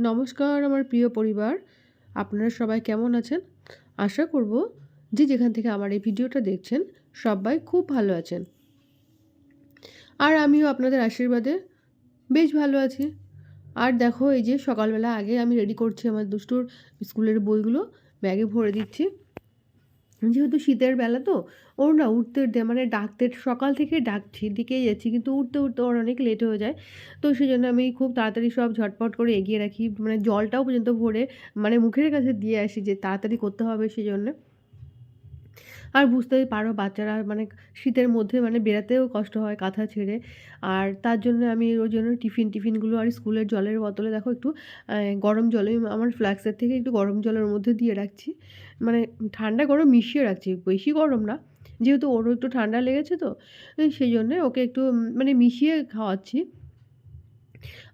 নমস্কার আমার প্রিয় পরিবার। আপনারা সবাই কেমন আছেন? আশা করব যে যেখান থেকে আমার এই ভিডিওটা দেখছেন, সবাই খুব ভালো আছেন। আর আমিও আপনাদের আশীর্বাদে বেশ ভালো আছি। আর দেখো, এই যে সকালবেলা আগে আমি রেডি করছি আমার দুষ্টুর স্কুলের বইগুলো, ব্যাগে ভরে দিচ্ছি। যেহেতু শীতের বেলা তো, ওর না উঠতে উঠতে মানে ডাকতে, সকাল থেকে ডাকছি দিকেই যাচ্ছি, কিন্তু উঠতে উঠতে ওর অনেক লেট হয়ে যায়। তো সেই জন্য আমি খুব তাড়াতাড়ি সব ঝটপট করে এগিয়ে রাখি মানে জলটাও পর্যন্ত ভরে মানে মুখের কাছে দিয়ে আসি যে তাড়াতাড়ি করতে হবে সেই জন্যে আর বুঝতেই পারো বাচ্চারা মানে শীতের মধ্যে মানে বেরাতেও কষ্ট হয় কাঁথা ছেড়ে। আর তার জন্য আমি ওই জন্য টিফিন, টিফিনগুলো আর স্কুলের জলের বোতলে দেখো একটু গরম জলে আমার ফ্ল্যাক্সের থেকে একটু গরম জলের মধ্যে দিয়ে রাখছি। মানে ঠান্ডা গরম মিশিয়ে রাখছি, বেশি গরম না। যেহেতু ওরও একটু ঠান্ডা লেগেছে তো সেই জন্যে ওকে একটু মানে মিশিয়ে খাওয়াচ্ছি।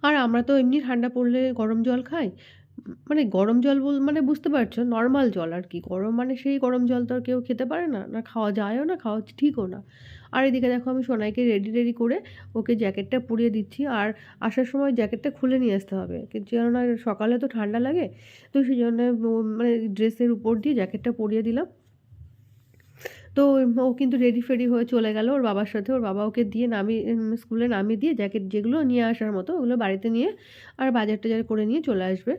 আর আমরা তো এমনি ঠান্ডা পড়লে গরম জল খাই মানে গরম জল বল মানে বুঝতে পারছ নর্মাল জল আর কি। গরম মানে সেই গরম জল তো আর কেউ খেতে পারে না না খাওয়া যায়ও না, খাওয়া ঠিকও না। আর এদিকে দেখো আমি সোনাইকে রেডি রেডি করে ওকে জ্যাকেটটা পরিয়ে দিচ্ছি আর আসার সময় জ্যাকেটটা খুলে নিয়ে আসতে হবে। যেন না সকালে তো ঠান্ডা লাগে, তো সেই জন্য মানে ড্রেসের উপর দিয়ে জ্যাকেটটা পরিয়ে দিলাম। তো ও কিন্তু রেডি ফেডি হয়ে চলে গেল ওর বাবার সাথে। ওর বাবা ওকে দিয়ে নামিয়ে স্কুলে নামিয়ে দিয়ে জ্যাকেট যেগুলো নিয়ে আসার মতো ওগুলো বাড়িতে নিয়ে আর বাজার টাজার করে নিয়ে চলে আসবে।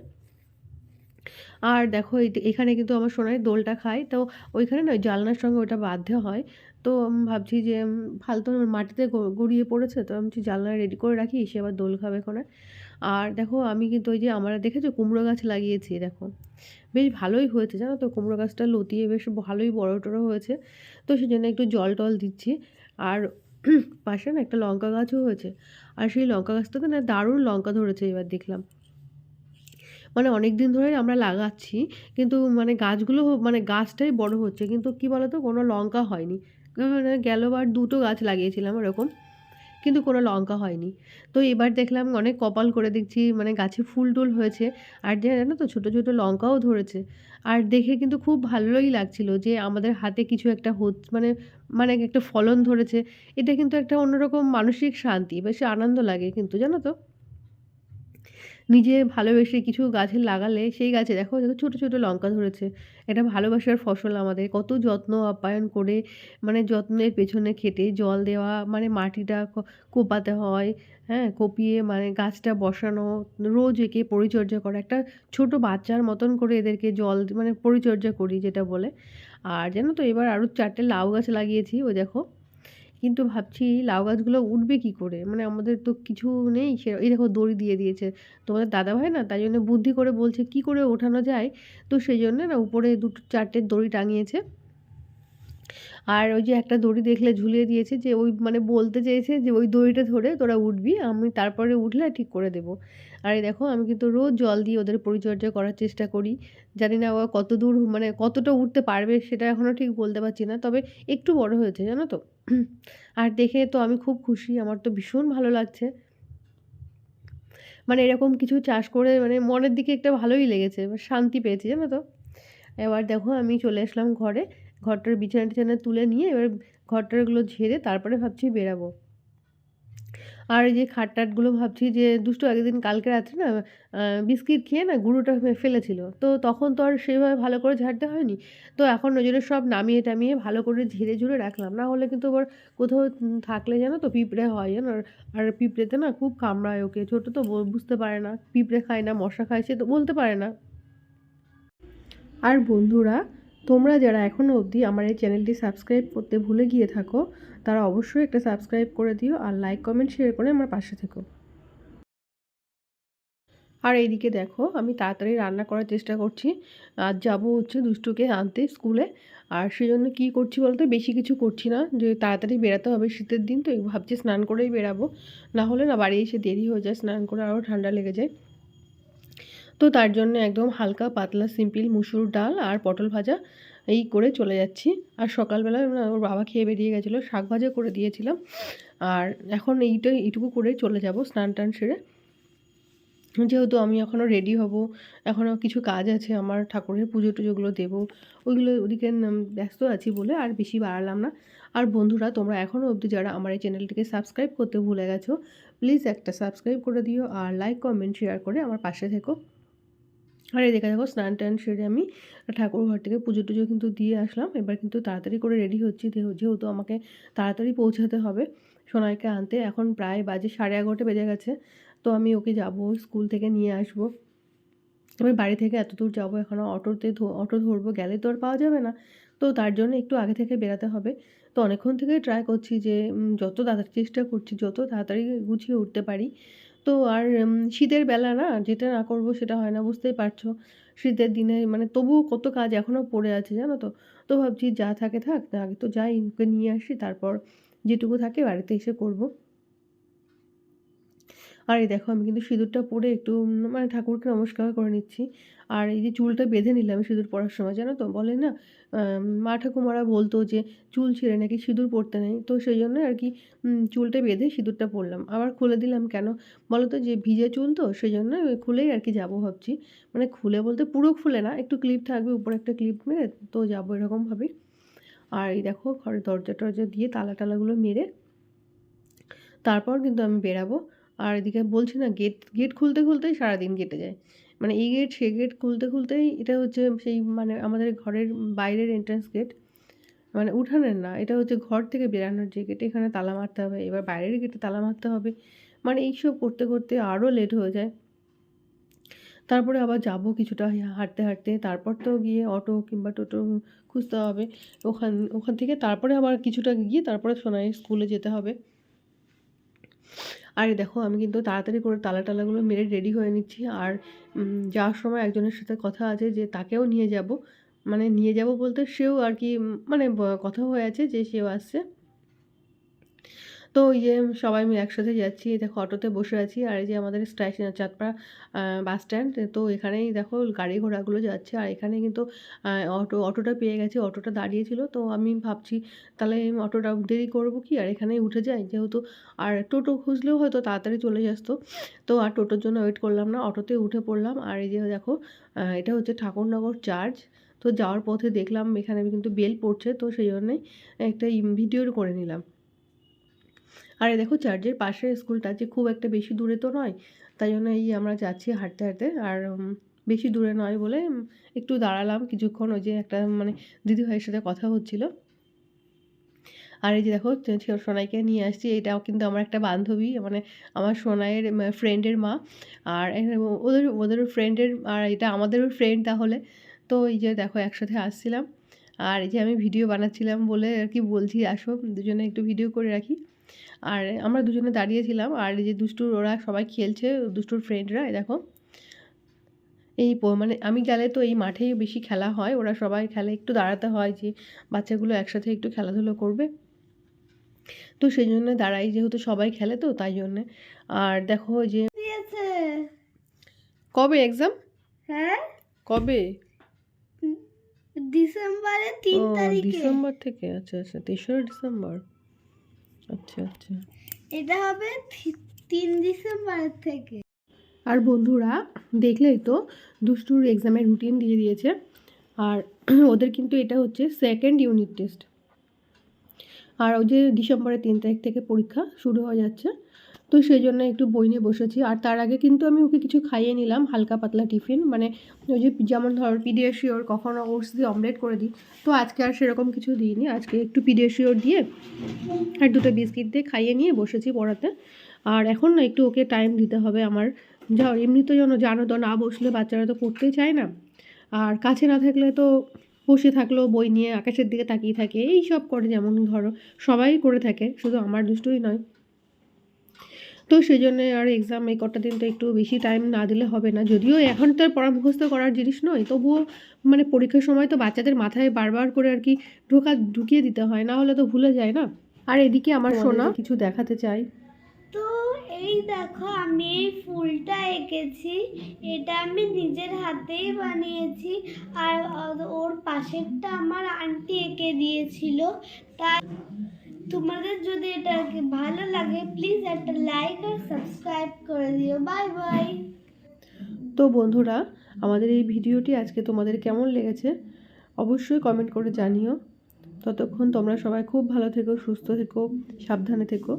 আর দেখো এখানে কিন্তু আমার সোনায় দোলটা খায়। তো ওইখানে নয় জালনার সঙ্গে ওটা বাধ্য হয়। তো আমি ভাবছি যে ফালতু মাটিতে গড়িয়ে পড়েছে। তো আমি জালনা রেডি করে রাখি সে আবার দোল খাবে ওখানে আর। দেখো আমি কিন্তু ওই যে আমরা দেখেছ কুমড়ো গাছ লাগিয়েছি, দেখো। বেশ ভালোই হয়েছে, জানো তো? কুমড়ো গাছটা লতিয়ে বেশ ভালোই বড় টড়ো হয়েছে। তো সেই জন্য একটু জল টল দিচ্ছি। আর পাশে না একটা লঙ্কা গাছও হয়েছে। আর সেই লঙ্কা গাছটাতে না দারুণ লঙ্কা ধরেছে, এবার দেখলাম। মানে অনেক দিন ধরে আমরা লাগাচ্ছি। কিন্তু মানে গাছগুলো মানে গাছটাই বড় হচ্ছে। কিন্তু কী বলতো, কোনো লঙ্কা হয়নি। মানে গেলবার দুটো গাছ লাগিয়েছিলাম এরকম কিন্তু কোনো লঙ্কা হয়নি। তো এবার দেখলাম অনেক কপাল করে দেখছি মানে গাছে ফুল টুল হয়েছে। আর যে জানো তো, ছোটো ছোটো লঙ্কাও ধরেছে। আর দেখে কিন্তু খুব ভালোই লাগছিল যে আমাদের হাতে কিছু একটা হচ্ছে মানে মানে একটা ফলন ধরেছে। এটা কিন্তু একটা অন্যরকম মানসিক শান্তি, বেশি আনন্দ লাগে কিন্তু, জানো তো? নিজে ভালোবেসে কিছু গাছে লাগালে সেই গাছে দেখো দেখো ছোটো ছোটো লঙ্কা ধরেছে। এটা ভালোবাসার ফসল আমাদের। কত যত্ন আপ্যায়ন করে মানে যত্নের পেছনে খেটে জল দেওয়া মানে মাটিটা কোপাতে হয় হ্যাঁ? কোপিয়ে মানে গাছটা বসানো, রোজ একে পরিচর্যা করা। একটা ছোট বাচ্চার মতন করে এদেরকে জল মানে পরিচর্যা করি যেটা বলে। আর জানো তো এবার আরও চারটে লাউ গাছ লাগিয়েছি ওই দেখো। কিন্তু ভাবছি লাউ গাছগুলো উঠবে কি করে? মানে আমাদের তো কিছু নেই, সে এই দেখো দড়ি দিয়ে দিয়েছে। তোমাদের দাদা ভাই না তাই জন্য বুদ্ধি করে বলছে কি করে ওঠানো যায়? তো সেই জন্য না উপরে দুটো চারটে দড়ি টাঙিয়েছে। আর ওই যে একটা দড়ি দেখলে ঝুলিয়ে দিয়েছে যে ওই মানে বলতে চেয়েছে যে ওই দড়িটা ধরে তোরা উঠবি, আমি তারপরে উঠলে ঠিক করে দেবো। আর এই দেখো, আমি কিন্তু রোজ জল দিয়ে ওদের পরিচর্যা করার চেষ্টা করি। জানি না ও কত দূর মানে কতটা উঠতে পারবে সেটা এখনও ঠিক বলতে পারছি না, তবে একটু বড় হয়েছে, জানো তো। আর দেখে তো আমি খুব খুশি, আমার তো ভীষণ ভালো লাগছে। মানে এরকম কিছু চাষ করে মানে মনের দিকে একটা ভালোই লেগেছে শান্তি পেয়েছি, জানো তো। এবার দেখো আমি চলে আসলাম ঘরে। ঘরটার বিছানা টিছানা তুলে নিয়ে এবার ঘরটারগুলো ঝেড়ে তারপরে ভাবছি বেরাবো। আর এই যে খাটটাটগুলো ভাবছি যে, দুষ্টু একদিন কালকে রাত্রে না বিস্কিট খেয়ে না গুঁড়োটা ফেলেছিল। তো তখন তো আর সেভাবে ভালো করে ঝাড়তে হয়নি। তো এখন ওই জন্য সব নামিয়ে টামিয়ে ভালো করে ঝেড়ে ঝুড়ে রাখলাম। না হলে কিন্তু আবার কোথাও থাকলে জানো তো পিঁপড়ে হয় জানো? আর পিঁপড়েতে না খুব কামড়ায় ওকে। ছোটো তো বুঝতে পারে না। পিঁপড়ে খায় না, মশা খায়, সে তো বলতে পারে না। আর বন্ধুরা তোমরা যারা এখনও অবধি আমার এই চ্যানেলটি সাবস্ক্রাইব করতে ভুলে গিয়ে থাকো, তারা অবশ্যই একটা সাবস্ক্রাইব করে দিও আর লাইক, কমেন্ট শেয়ার করে আমার পাশে থেকো। আর এইদিকে দেখো, আমি তাড়াতাড়ি রান্না করার চেষ্টা করছি। আর যাব হচ্ছে দুষ্টুকে আনতে স্কুলে। আর সেই জন্য কী করছি বলতে, বেশি কিছু করছি না। যে তাড়াতাড়ি বেরাতে হবে শীতের দিন, তো ভাবছি স্নান করেই বেরাবো। না হলে না বাড়ি এসে দেরি হয়ে যায়, স্নান করে আরও ঠান্ডা লেগে যায়। তো তার জন্য একদম হালকা, পাতলা সিম্পল মুসুর ডাল আর পটল ভাজা এই করে চলে যাচ্ছি। আর সকালবেলা ওর বাবা খেয়ে বেরিয়ে গেছিল, শাক ভাজা করে দিয়েছিলাম। আর এখন এইটা এইটুকু করে চলে যাব স্নান টান সেরে। যেহেতু আমি এখনও রেডি হব এখনও কিছু কাজ আছে, আমার ঠাকুরের পুজো টুজোগুলো দেবো, ওইগুলো ওদিকে ব্যস্ত আছি বলে আর বেশি বাড়ালাম না। আর বন্ধুরা, তোমরা এখনও অবধি যারা আমার এই চ্যানেলটিকে সাবস্ক্রাইব করতে ভুলে গেছো প্লিজ একটা সাবস্ক্রাইব করে দিও আর লাইক কমেন্ট শেয়ার করে আমার পাশে থেকো। আর এই দেখা স্নান টান সেরে আমি ঠাকুর ঘর থেকে পুজো টুজো কিন্তু দিয়ে আসলাম। এবার কিন্তু তাড়াতাড়ি করে রেডি হচ্ছি। যেহেতু আমাকে তাড়াতাড়ি পৌঁছাতে হবে সোনাইকে আনতে। এখন প্রায় বাজে সাড়ে এগারোটা বেজে গেছে। তো আমি ওকে যাব স্কুল থেকে নিয়ে আসব। আমি বাড়ি থেকে এত দূর যাব এখনও অটোতে অটো ধরবো গেলে তো আর পাওয়া যাবে না। তো তার জন্য একটু আগে থেকে বেরাতে হবে। তো অনেকক্ষণ থেকে ট্রাই করছি যে যত তাড়াতাড়ি চেষ্টা করছি, যত তাড়াতাড়ি গুছিয়ে উঠতে পারি তো আর শীতের বেলা না যেটা না করব সেটা হয় না, বুঝতেই পারছ। শীতের দিনে মানে তবুও কত কাজ এখনও পড়ে আছে জানো তো? তো ভাবছি যা থাকে থাক, আগে তো যাই, ওকে নিয়ে আসি, তারপর যেটুকু থাকে বাড়িতে এসে করব। আর এই দেখো, আমি কিন্তু সিঁদুরটা পরে একটু মানে ঠাকুরকে নমস্কার করে নিচ্ছি। আর এই যে চুলটা বেঁধে নিলাম সিঁদুর পরার সময়, জানো তো? বলে না মা ঠাকুমারা বলতো যে, চুল ছেড়ে নাকি সিঁদুর পরতে নেই? তো সেই জন্য আর কি চুলটা বেঁধে সিঁদুরটা পরলাম। আবার খুলে দিলাম কেন? বলো তো যে, ভিজে চুল তো, সেই জন্য খুলেই আর কি যাব ভাবছি। মানে খুলে বলতে পুরো খুলে না, একটু ক্লিপ থাকবে, উপরে একটা ক্লিপ মেরে তো যাব এরকমভাবেই আর এই দেখো ঘরের দরজা টরজা দিয়ে তালা টালাগুলো মেরে, তারপর কিন্তু আমি বেরাবো। আর এদিকে বলছি না গেট গেট খুলতে খুলতেই সারাদিন কেটে যায়। মানে এই গেট সে গেট খুলতে খুলতেই এটা হচ্ছে সেই মানে আমাদের ঘরের বাইরের এন্ট্রান্স গেট মানে উঠানের না, এটা হচ্ছে ঘর থেকে বেরানোর যে গেট এখানে তালা মারতে হবে, এবার বাইরের গেটে তালা মারতে হবে। মানে এইসব করতে করতে আরও লেট হয়ে যায়। তারপরে আবার যাব কিছুটা হাঁটতে হাঁটতে, তারপর তো গিয়ে অটো কিংবা টোটো খুঁজতে হবে। ওখান ওখান থেকে তারপরে আবার কিছুটা গিয়ে তারপরে সোনাই স্কুলে যেতে হবে। আর দেখো, আমি কিন্তু তাড়াতাড়ি করে তালা টালাগুলো মেরে রেডি হয়ে নিচ্ছি। আর যাওয়ার সময় একজনের সাথে কথা আছে যে তাকেও নিয়ে যাব। মানে নিয়ে যাব বলতে সেও আর কি মানে কথা হয়ে আছে যে সেও আসছে। তো ওই যে সবাই মিলে একসাথে যাচ্ছি। এই দেখো অটোতে বসে আছি আর এই যে আমাদের স্টেশন, চাঁদপাড়া বাস স্ট্যান্ড। তো এখানেই দেখো গাড়ি ঘোড়াগুলো যাচ্ছে আর এখানে কিন্তু অটো, অটোটা পেয়ে গেছে, অটোটা দাঁড়িয়েছিল। তো আমি ভাবছি তাহলে অটোটা দেরি করব কি? আর এখানেই উঠে যাই যেহেতু। আর টোটো খুঁজলেও হয়তো তাড়াতাড়ি চলে আসতো তো আর টোটোর জন্য ওয়েট করলাম না, অটোতে উঠে পড়লাম। আর এই যে দেখো এটা হচ্ছে ঠাকুরনগর চার্চ তো যাওয়ার পথে দেখলাম এখানে কিন্তু বেল পড়ছে। তো সেই জন্যই একটা ভিডিও করে নিলাম। আর দেখো চার্চের পাশের স্কুলটা যে খুব একটা বেশি দূরে তো নয়, তাই জন্য এই আমরা যাচ্ছি হাঁটতে হাঁটতে। আর বেশি দূরে নয় বলে একটু দাঁড়ালাম কিছুক্ষণ, ওই যে একটা মানে দিদিভাইয়ের সাথে কথা হচ্ছিল। আর এই যে দেখো সোনাইকে নিয়ে আসছি, এটাও কিন্তু আমার একটা বান্ধবী মানে আমার সোনাইয়ের ফ্রেন্ডের মা। আর ওদের ওদেরও ফ্রেন্ডের আর এটা আমাদেরও ফ্রেন্ড তাহলে। তো এই যে দেখো, একসাথে আসছিলাম। আর এই যে আমি ভিডিও বানাচ্ছিলাম বলে আর কি বলছি, আসো, দুজনে একটু ভিডিও করে রাখি। আর আমরা দুজনে দাঁড়িয়েছিলাম আর এই যে দুষ্টুর ওরা সবাই খেলছে দুষ্টুর ফ্রেন্ডরা এই দেখো। এই মানে আমি গেলে তো এই মাঠেই বেশি খেলা হয় ওরা সবাই খেলে একটু দাঁড়াতে হয় যে বাচ্চাগুলো একসাথে একটু খেলাধুলো করবে। তো সেই জন্য দাঁড়াই যেহেতু সবাই খেলে তো তাই জন্যে। আর দেখো যে কবে এক্সাম হ্যাঁ? কবে? ডিসেম্বরের তিন ও তারিখে। ডিসেম্বর থেকে আচ্ছা আচ্ছা তেসরা ডিসেম্বর। আচ্ছা আচ্ছা। এটা হবে থি- তিন ডিসেম্বর থেকে। আর বন্ধুরা দেখলেই তো দুষ্টুর এক্সামের রুটিন দিয়ে দিয়েছে। আর ওদের কিন্তু এটা হচ্ছে সেকেন্ড ইউনিট টেস্ট আর ওই যে ডিসেম্বরের তিন তারিখ থেকে পরীক্ষা শুরু হয়ে যাচ্ছে। তো সেই জন্য একটু বই নিয়ে বসেছি। আর তার আগে কিন্তু আমি ওকে কিছু খাইয়ে নিলাম, হালকা পাতলা টিফিন। মানে ওই যে যেমন ধর পিডিয়াশিওর কখনো ওটস দিয়ে অমলেট করে দিই। তো আজকে আর সেরকম কিছু দিইনি। আজকে একটু পিডিয়াশিওর দিয়ে আর দুটো বিস্কিট দিয়ে খাইয়ে নিয়ে বসেছি পড়াতে। আর এখন না একটু ওকে টাইম দিতে হবে আমার। যা এমনি তো যেন জানো তো না বসলে বাচ্চারা তো পড়তেই চায় না। আর কাছে না থাকলে তো বসে থাকল বই নিয়ে আকাশের দিকে তাকিয়ে থাকে। এই সব করে যেমন ধরো, সবাই করে থাকে। শুধু আমার দুষ্টুই নয়। তো সেই জন্য আর এক্সাম এই কটা দিন তো একটু বেশি টাইম না দিলে হবে না। যদিও এখন তো আর পড়া মুখস্থ করার জিনিস নয় তবুও মানে পরীক্ষার সময় তো বাচ্চাদের মাথায় বারবার করে আর কি ঢোকা ঢুকিয়ে দিতে হয় না হলে তো ভুলে যায় না? আর এদিকে আমার সোনা। কিছু দেখাতে চাই। তো এই দেখো আমি এই ফুলটা এঁকেছি এটা আমি নিজের হাতেই বানিয়েছি আর ওর পাশেরটা আমার আন্টি এঁকে দিয়েছিল। তাই তোমাদের যদি এটা ভালো লাগে প্লিজ একটা লাইক আর সাবস্ক্রাইব করে দিও। বাই বাই তো বন্ধুরা, আমাদের এই ভিডিওটি আজকে তোমাদের কেমন লেগেছে অবশ্যই কমেন্ট করে জানিও। ততক্ষণ তোমরা সবাই খুব ভালো থেকো, সুস্থ থেকো, সাবধানে থেকো।